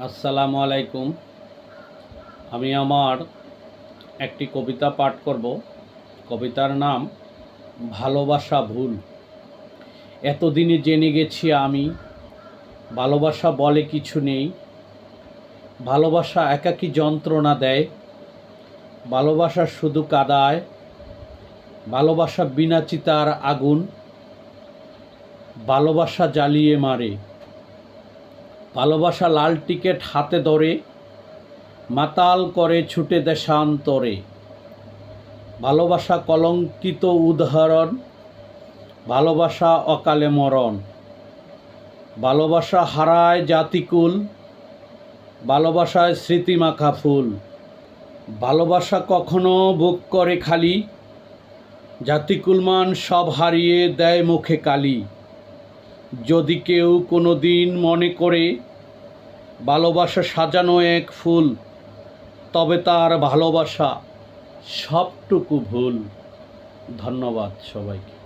আসসালামু আলাইকুম। আমি আমার একটি কবিতা পাঠ করব। কবিতার নাম, ভালোবাসা ভুল। এতদিনে জেনে গেছি আমি, ভালোবাসা বলে কিছু নেই। ভালোবাসা একাকী যন্ত্রণা দেয়। ভালোবাসা শুধু কাদায়। ভালোবাসা বিনা চিতার আগুন। ভালোবাসা জ্বালিয়ে মারে। ভালোবাসা লাল টিকেট হাতে ধরে, মাতাল করে ছুটে দেশান্তরে। ভালোবাসা কলঙ্কিত উদাহরণ, ভালোবাসা অকালে মরণ। ভালোবাসা হারায় জাতিকুল, ভালোবাসায় স্মৃতিমাখা ফুল। ভালোবাসা কখনো বুক করে খালি জাতিকুলমান সব হারিয়ে দেয় মুখে কালি। যদি কেউ কোনো দিন মনে করে ভালোবাসা সাজানো এক ফুল, তবে তার ভালোবাসা সবটুকু ভুল। ধন্যবাদ সবাইকে।